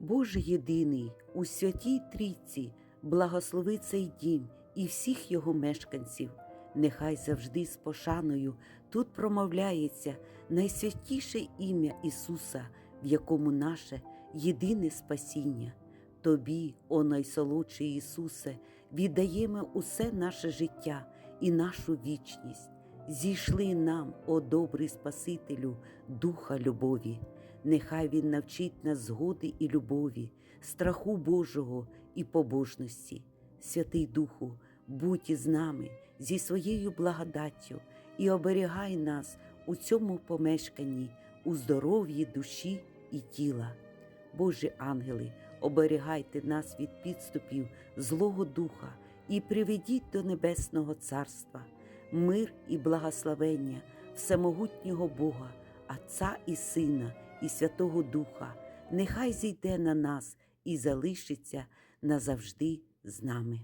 Боже єдиний, у святій трійці, благослови цей дім і всіх його мешканців. Нехай завжди з пошаною тут промовляється найсвятіше ім'я Ісуса, в якому наше єдине спасіння. Тобі, о найсолодший Ісусе, віддаємо усе наше життя і нашу вічність. Зійшли нам, о добрий Спасителю, Духа любові. Нехай Він навчить нас згоди і любові, страху Божого і побожності. Святий Духу, будь із нами зі своєю благодаттю і оберігай нас у цьому помешканні, у здоров'ї душі і тіла. Божі ангели, оберігайте нас від підступів Злого Духа і приведіть до Небесного Царства, мир і благословення всемогутнього Бога, Отця і Сина, і Святого Духа, нехай зійде на нас і залишиться назавжди з нами.